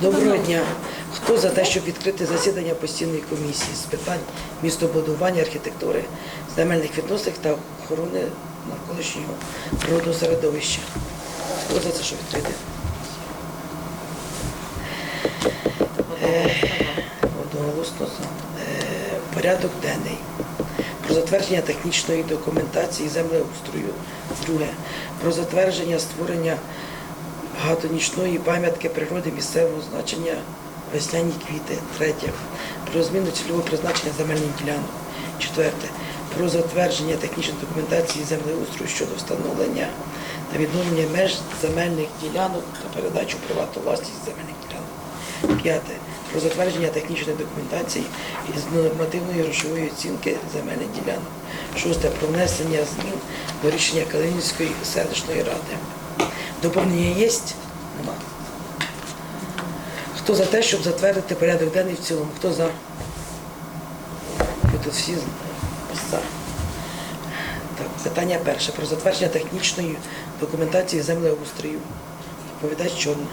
Доброго дня. Хто за те, щоб відкрити засідання постійної комісії з питань містобудування, архітектури, земельних відносин та охорони навколишнього природного середовища? Хто за це, щоб відкрити? Е, Одноголосно за. Е, Порядок денний. Про затвердження технічної документації землеустрою. Друге. Про затвердження створення багатонічної пам'ятки природи місцевого значення весняні квіти. Третє. Про зміну цільового призначення земельних ділянок. Четверте. Про затвердження технічної документації землеустрою щодо встановлення та відновлення меж земельних ділянок та передачу приватну власність земельних ділянок. П'яте. Про затвердження технічної документації із нормативної грошової оцінки земельних ділянок. Шосте. Про внесення змін до рішення Калинівської селищної ради. Доповнення є? Нема. Хто за те, щоб затвердити порядок денний в цілому? Хто за? Ви тут всі за. Так, питання перше. Про затвердження технічної документації землеустрою. Доповідач чорна.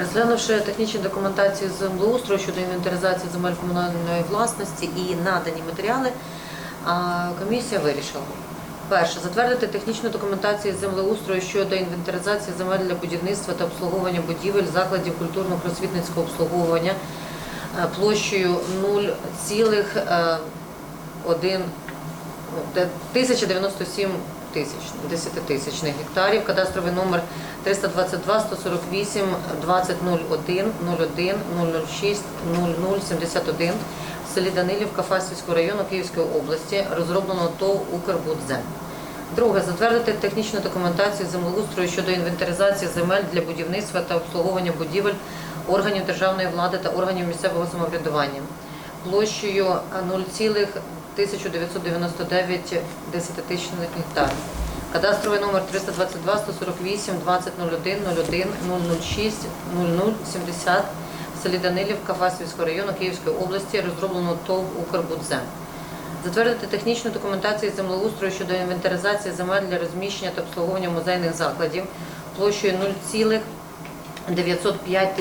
Розглянувши технічні документації землеустрою щодо інвентаризації земель комунальної власності і надані матеріали, комісія вирішила. Перше, затвердити технічну документацію землеустрою щодо інвентаризації земель для будівництва та обслуговування будівель, закладів культурно-просвітницького обслуговування е, площею 0,1 1097 тисяч, 10 тисячних гектарів, кадастровий номер 322 148 2001 01 006 0071 в селі Данилівка Фастівського району Київської області, розроблено ТОВ «Укрбудзем». Друге, затвердити технічну документацію землеустрою щодо інвентаризації земель для будівництва та обслуговування будівель органів державної влади та органів місцевого самоврядування площею 0,1999 десятитисячних гектарів. Кадастровий номер 322 148 2001 01 006 0070 в селі Данилівка Фастівського району Київської області розроблено ТОВ «Укрбудзем». Затвердити технічну документацію землеустрою щодо інвентаризації земель для розміщення та обслуговування музейних закладів площею 0,905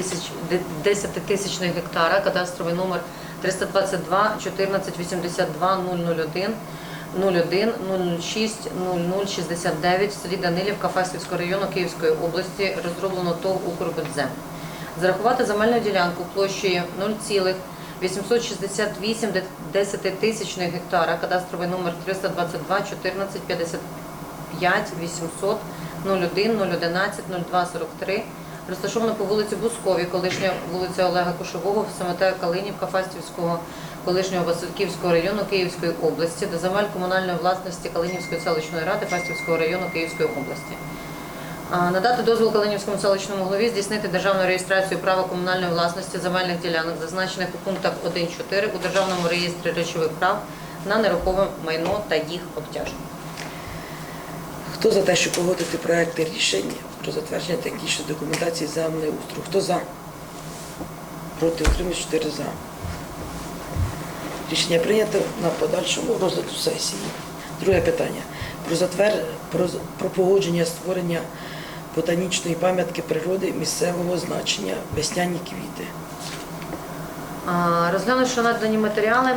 тисяч гектара, кадастровий номер 322 14 82 001 01 06 0069 в селі Данилівка Фастівського району Київської області розроблено ТОВ «Укрбудзем». Зарахувати земельну ділянку площею 0,868 десятитисячних гектара, кадастровий номер 322 14 55 800 01 011 02 43, розташовано по вулиці Бусковій, колишня вулиця Олега Кошового, СМТ Калинівка Фастівського, колишнього Васильківського району Київської області, до земель комунальної власності Калинівської селищної ради Фастівського району Київської області. Надати дозвіл Калинівському селищному голові здійснити державну реєстрацію права комунальної власності земельних ділянок, зазначених у пунктах 1.4 у Державному реєстрі речових прав на нерухоме майно та їх обтяжень. Хто за те, щоб погодити проекти рішення про затвердження технічної документації землеустрою? Хто за? Проти утримуюсь 4 за. Рішення прийнято на подальшому розгляду сесії. Друге питання. Про, затвер... про... про погодження створення ботанічної пам'ятки природи місцевого значення весняні квіти. Розглянувши надані матеріали,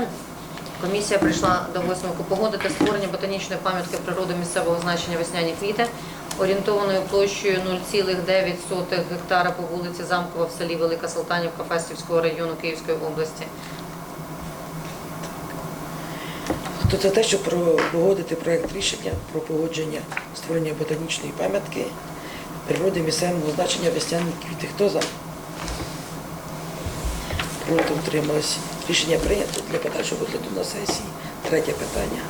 комісія прийшла до висновку погодити створення ботанічної пам'ятки природи місцевого значення весняні квіти, орієнтованою площею 0,9 гектара по вулиці Замкова в селі Велика Салтанівка Фастівського району Київської області. Хто за те, щоб про- погодити проект рішення про погодження створення ботанічної пам'ятки природи місцевого значення весняні квіти? Хто за? Проти утрималось. Рішення прийнято для подальшого розгляду на сесії. Третє питання.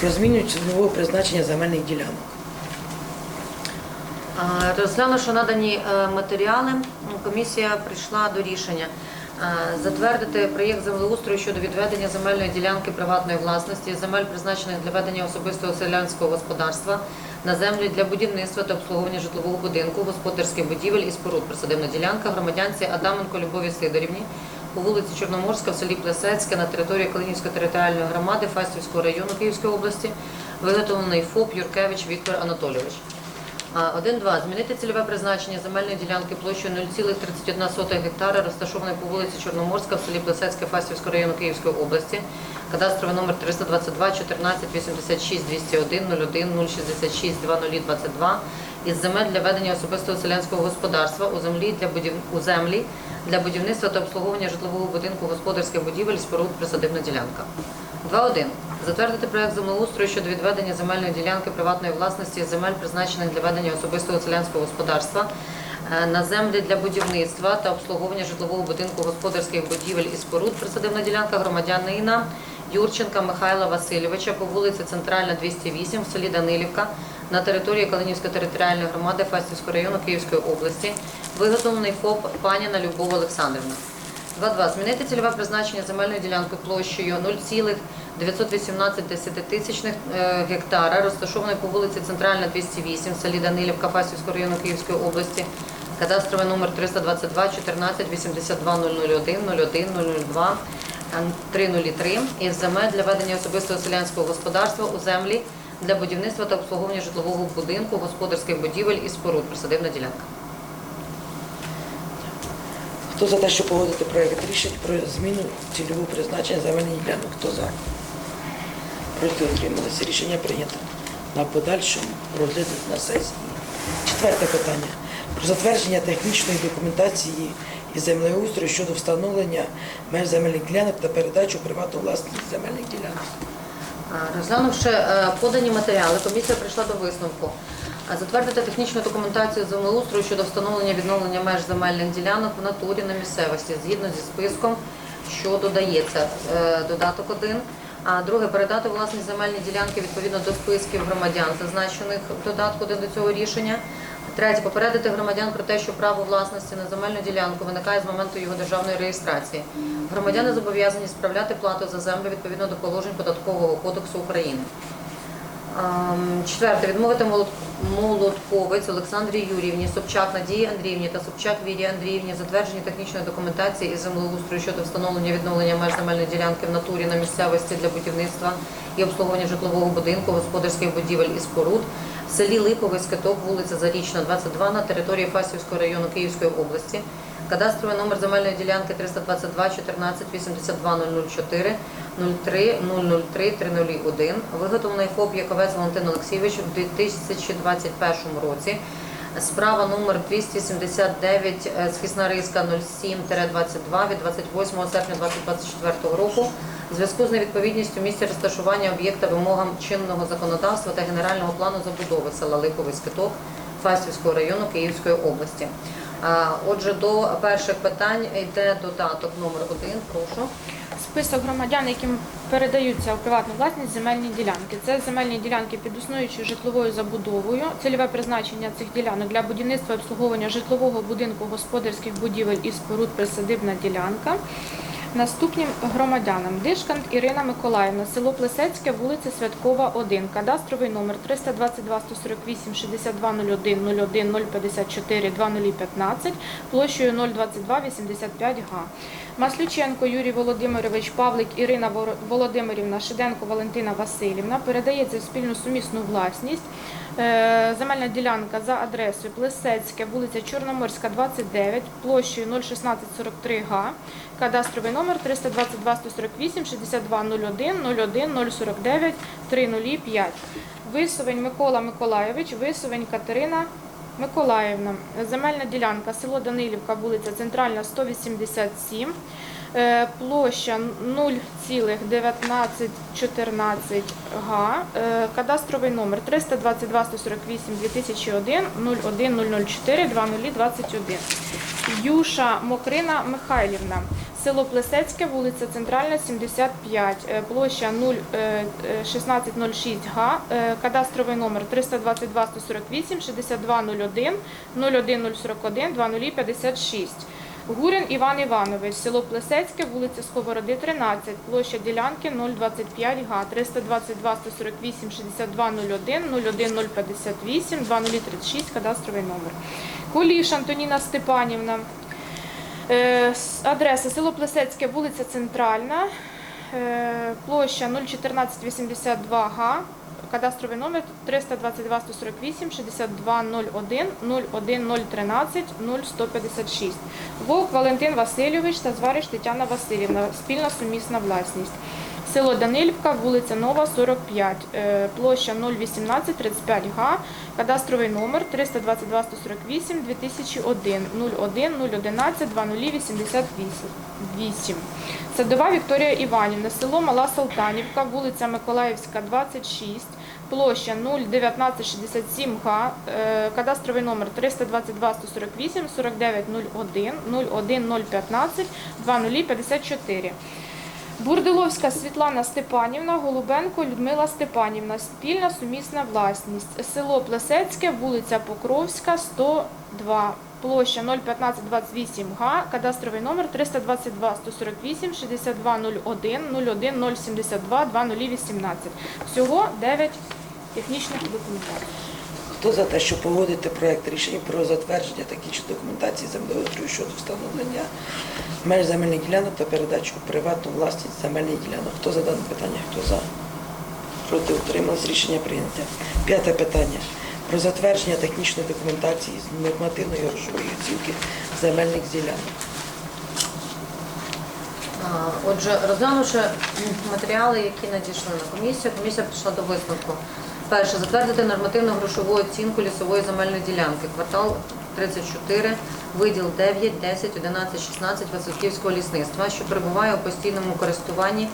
Про зміну цінового призначення земельних ділянок. Розглянувши надані е, матеріали, комісія прийшла до рішення затвердити проєкт землеустрою щодо відведення земельної ділянки приватної власності, земель, призначених для ведення особистого селянського господарства, на землі для будівництва та обслуговування житлового будинку, господарських будівель і споруд. Присадибна ділянка громадянці Адаменко Любові Сидорівні по вулиці Чорноморська в селі Плесецьке на території Калинівської територіальної громади Фастівського району Київської області, виготовлений ФОП Юркевич Віктор Анатолійович. А, 1.2. Змінити цільове призначення земельної ділянки площею 0,31 гектара, розташованої по вулиці Чорноморська в селі Плесецьке Фастівського району Київської області. Кадастровий номер 322 14 86 201 01 066 2022 із земель для ведення особистого селянського господарства у землі для будів... у землі для будівництва та обслуговування житлового будинку господарських будівель споруд присадибна ділянка. 2.1. Затвердити проект землеустрою щодо відведення земельної ділянки приватної власності земель, призначених для ведення особистого селянського господарства е, на землі для будівництва та обслуговування житлового будинку господарських будівель і споруд присадибна ділянка громадянина Юрченка Михайла Васильовича по вулиці Центральна, 208 в селі Данилівка на території Калинівської територіальної громади Фастівського району Київської області, виготовлений ФОП Паніна Любов Олександрівна. 2.2. Змінити цільове призначення земельної ділянки площею 0,918 десятитисячних е, гектара, розташованої по вулиці Центральна, 208 в селі Данилівка Фастівського району Київської області, кадастровий номер 322 14 82 001 01 002 303 із земель для ведення особистого селянського господарства у землі для будівництва та обслуговування житлового будинку, господарських будівель і споруд. Присадибна ділянка. Хто за те, щоб погодити проект рішень про зміну цільового призначення земельних ділянок? Хто за? Проти утрималися. Рішення прийнято. На подальшому розгляд на сесії. Четверте питання. Про затвердження технічної документації і землеустрою щодо встановлення меж земельних ділянок та передачу приватну власність земельних ділянок. Розглянувши е, подані матеріали, комісія прийшла до висновку. Затвердити технічну документацію землеустрою щодо встановлення відновлення меж земельних ділянок в натурі на місцевості згідно зі списком, що додається е, додаток 1. А друге передати власність земельні ділянки відповідно до списків громадян, зазначених в додатку до цього рішення. Третє попередити громадян про те, що право власності на земельну ділянку виникає з моменту його державної реєстрації. Громадяни зобов'язані справляти плату за землю відповідно до положень податкового кодексу України. Ем, Четверте. Відмовити молотковець Олександрі Юріївні, Собчак Надії Андріївні та Собчак Вірі Андріївні затверджені технічної документації із землеустрою щодо встановлення відновлення меж земельної ділянки в натурі на місцевості для будівництва і обслуговування житлового будинку, господарських будівель і споруд в селі Липовий Скиток, вулиця Зарічна, 22 на території Фастівського району Київської області. Кадастровий номер земельної ділянки 322 14 82 004 03 003 301, виготовлений ФОП Яковець Валентин Олексійович у 2021 році. Справа номер 279, е, схисна риска 07-22 від 28 серпня 2024 року в зв'язку з невідповідністю місця розташування об'єкта вимогам чинного законодавства та генерального плану забудови села Липовий Скиток Фастівського району Київської області. Отже, до перших питань йде додаток номер 1, прошу. Список громадян, яким передаються у приватну власність земельні ділянки. Це земельні ділянки під існуючою житловою забудовою. Цільове призначення цих ділянок для будівництва обслуговування житлового будинку, господарських будівель і споруд присадибна ділянка. Наступним громадянам Дишкант Ірина Миколаївна, село Плесецьке, вулиця Святкова, 1, кадастровий номер 322 148 6201 01 054 2015, площею 022 85 га. Маслюченко Юрій Володимирович, Павлик Ірина Володимирівна, Шиденко Валентина Васильівна передається в спільну сумісну власність. Е, Земельна ділянка за адресою Плесецьке, вулиця Чорноморська, 29, площею 01643 га, кадастровий номер 322 148 6201 01 049 305. Висовень Микола Миколайович, Висовень Катерина Миколаївна. Земельна ділянка, село Данилівка, вулиця Центральна, 187. Е, Площа 0,1914 га. Е, Кадастровий номер 322 148 2001 01 004 2021. Юша Мокрина Михайлівна. Село Плесецьке, вулиця Центральна, 75, е, площа 01606 га, е, кадастровий номер 322 148 6201 01041 2056. Гурин Іван Іванович, село Плесецьке, вулиця Сковороди, 13, площа ділянки 025 га, 322 148 6201 01058 2036, кадастровий номер. Куліш Антоніна Степанівна, Е, Адреса село Плесецьке, вулиця Центральна, е, площа 01482 га, кадастровий номер 322 148 6201 01013 0156. Вовк Валентин Васильович та звариш Тетяна Васильівна. Спільна сумісна власність. Село Данилівка, вулиця Нова, 45, е, площа 018 35 га, кадастровий номер 322 148 2001 01 011 2088. Садова Вікторія Іванівна, село Мала Салтанівка, вулиця Миколаївська, 26, площа 01967 га, е, кадастровий номер 322 148 4901 01 015 2054. Бурдиловська Світлана Степанівна, Голубенко Людмила Степанівна. Спільна сумісна власність. Село Плесецьке, вулиця Покровська, 102. Площа 01528 га, кадастровий номер 322 148 6201 01 072 2018. Всього 9 технічних документацій. Хто за те, щоб погодити проект рішення про затвердження технічної документації землеустрою щодо встановлення меж земельних ділянок та передачу приватну власність земельних ділянок? Хто за дане питання? Хто за? Проти утрималось рішення прийняття. П'яте питання. Про затвердження технічної документації з нормативної грошової оцінки земельних ділянок. Отже, розглянувши матеріали, які надійшли на комісію, комісія прийшла до висновку. Перше, затвердити нормативну грошову оцінку лісової земельної ділянки. Квартал 34, виділ 9, 10, 11, 16 Васильківського лісництва, що перебуває у постійному користуванні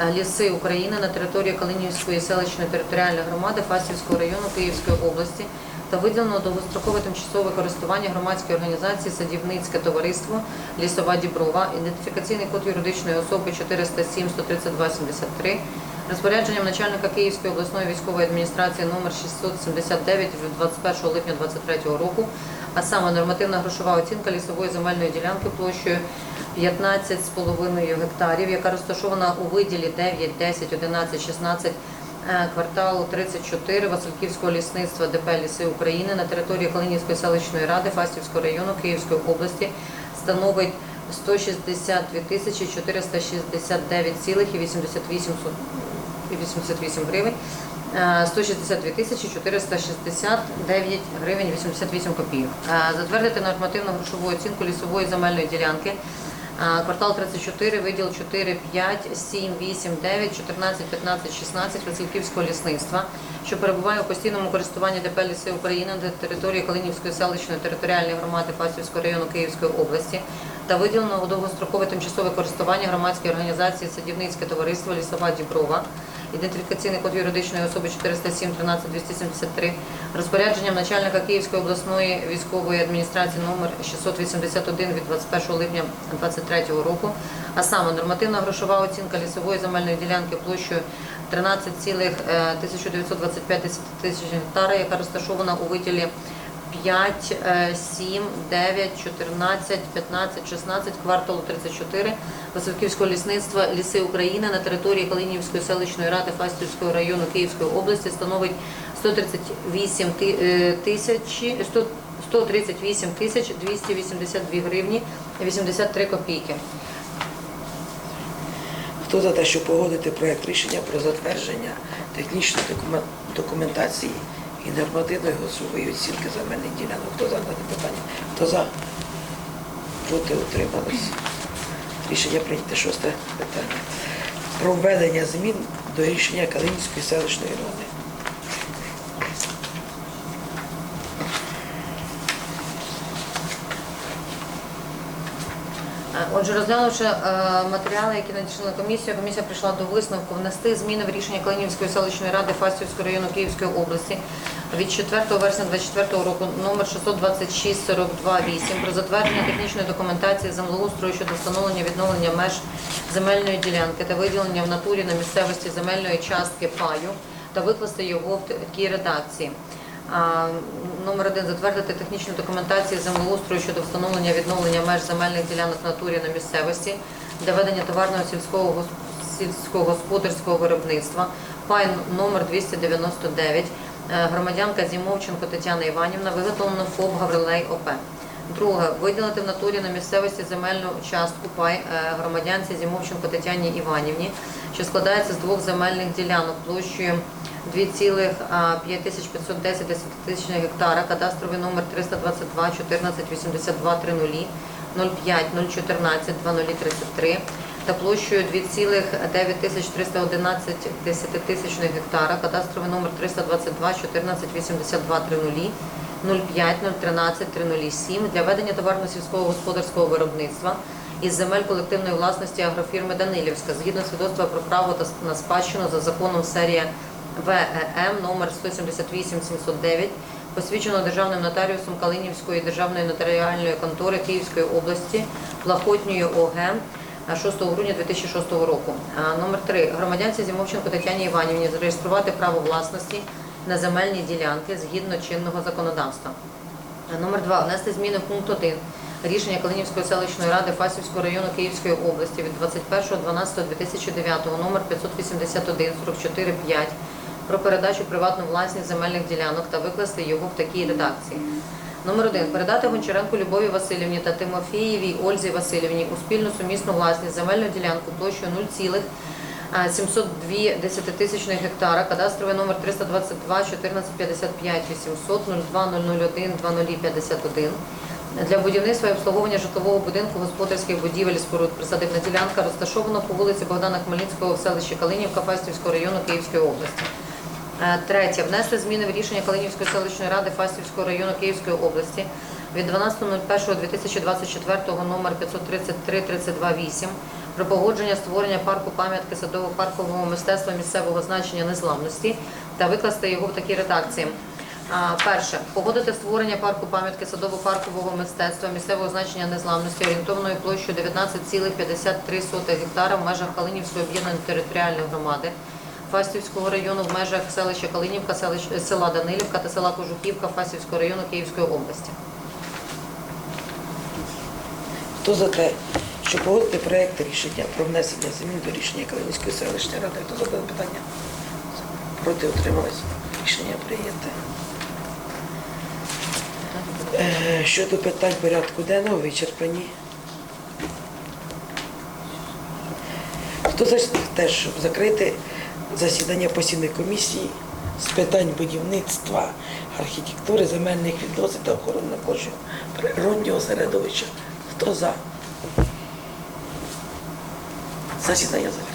е, ліси України на території Калинівської селищної територіальної громади Фастівського району Київської області та виділено довгострокове тимчасове користування громадської організації Садівницьке товариство Лісова Діброва, ідентифікаційний код юридичної особи 407 132 73, розпорядженням начальника Київської обласної військової адміністрації номер 679 від 21 липня 2023 року, а саме нормативна грошова оцінка лісової земельної ділянки площею 15,5 гектарів, яка розташована у виділі 9, 10, 11, 16 е, кварталу 34 Васильківського лісництва ДП «Ліси України» на території Калинівської селищної ради Фастівського району Київської області становить 162 тисячі 469,88 гривень. Е, 162 тисячі 469 гривень 88 копійок. Е, Затвердити нормативну грошову оцінку лісової земельної ділянки Квартал 34, виділ 4, 5, 7, 8, 9, 14, 15, 16 Васильківського лісництва, що перебуває у постійному користуванні ДП «Ліси України на території Калинівської селищної територіальної громади Фастівського району Київської області та виділено у довгострокове тимчасове користування громадської організації Садівницьке товариство Лісова Діброва, ідентифікаційний код юридичної особи 407 13 273, розпорядженням начальника Київської обласної військової адміністрації номер 681 від 21 липня 2023 року, а саме нормативна грошова оцінка лісової земельної ділянки площею 13,1925 тисяч гектара, яка розташована у виділі 5, е, 7, 9, 14, 15, 16, кварталу 34 Васильківського лісництва Ліси України на території Калинівської селищної ради Фастівського району Київської області становить 138 ти- е, тисячі 100 138 тисяч 282 гривні 83 копійки. Хто за те, щоб погодити проект рішення про затвердження технічної документації і нормативної грошової оцінки земельних ділянок? Хто за дане питання? Хто за? Проти утримались. Рішення прийнято. Шосте питання. Про введення змін до рішення Калинівської селищної ради. Отже, розглянувши е, матеріали, які надійшли на комісію, комісія прийшла до висновку внести зміни в рішення Калинівської селищної ради Фастівського району Київської області від 4 вересня 2024 року номер 626-42-8 про затвердження технічної документації землеустрою щодо встановлення відновлення меж земельної ділянки та виділення в натурі на місцевості земельної частки паю та викласти його в такій редакції. Номер один затвердити технічну документацію землеустрою щодо встановлення відновлення меж земельних ділянок в натурі на місцевості для ведення товарного сільського сільськогосподарського виробництва. Пай номер 299. Е, Громадянка Зімовченко Тетяна Іванівна виготовлено ФОП Гаврилей ОП. Друге, виділити в натурі на місцевості земельну частку пай е, громадянці Зімовченко Тетяні Іванівні, що складається з двох земельних ділянок площею 2,5510 десятитисячних гектара, кадастровий номер 322 14 82 30 05 014 2033 та площею 2,9311 десятитисячних гектара, кадастровий номер 322 14 82 30 05 013 307 для ведення товарно-сільського господарського виробництва із земель колективної власності агрофірми Данилівська згідно свідоцтва про право на спадщину за законом серія ВЕМ номер 178 709 посвідчено державним нотаріусом Калинівської державної нотаріальної контори Київської області Плахотньою ОГ 6 грудня 2006 року. Номер 3. Громадянці Зімовченко Тетяні Іванівні зареєструвати право власності на земельні ділянки згідно чинного законодавства. Номер 2. Внести зміни в пункт 1 рішення Калинівської селищної ради Фасівського району Київської області від 21.12.2009 номер 581 44 5 про передачу приватну власність земельних ділянок та викласти його в такій редакції. Номер 1. Передати Гончаренку Любові Васильівні та Тимофієвій Ользі Васильівні у спільну сумісну власність земельну ділянку площею 0,702 десятитисячних гектара, кадастровий номер 322 14 55 800 02 001 2051 для будівництва і обслуговування житлового будинку господарських будівель споруд присадибна ділянка розташована по вулиці Богдана Хмельницького в селищі Калинівка Фастівського району Київської області. Е, Третє. Внести зміни в рішення Калинівської селищної ради Фастівського району Київської області від 12.01.2024 номер 533-32-8 про погодження створення парку пам'ятки садово-паркового мистецтва місцевого значення незламності та викласти його в такій редакції. Перше. Погодити створення парку пам'ятки садово-паркового мистецтва місцевого значення незламності орієнтовною площею 19,53 гектара в межах Калинівської об'єднаної територіальної громади Фастівського району в межах селища Калинівка, селищ- села Данилівка та села Кожухівка Фастівського району Київської області. Хто за те, щоб погодити проект рішення про внесення змін до рішення Калинівської селищної ради? Хто за дане питання? Проти утримались. Рішення прийняте. Е, Щодо питань порядку денного вичерпані. Хто за те, щоб закрити засідання постійної комісії з питань будівництва, архітектури, земельних відносин та охорони навколишнього природнього середовища? Хто за? Засідання закрите.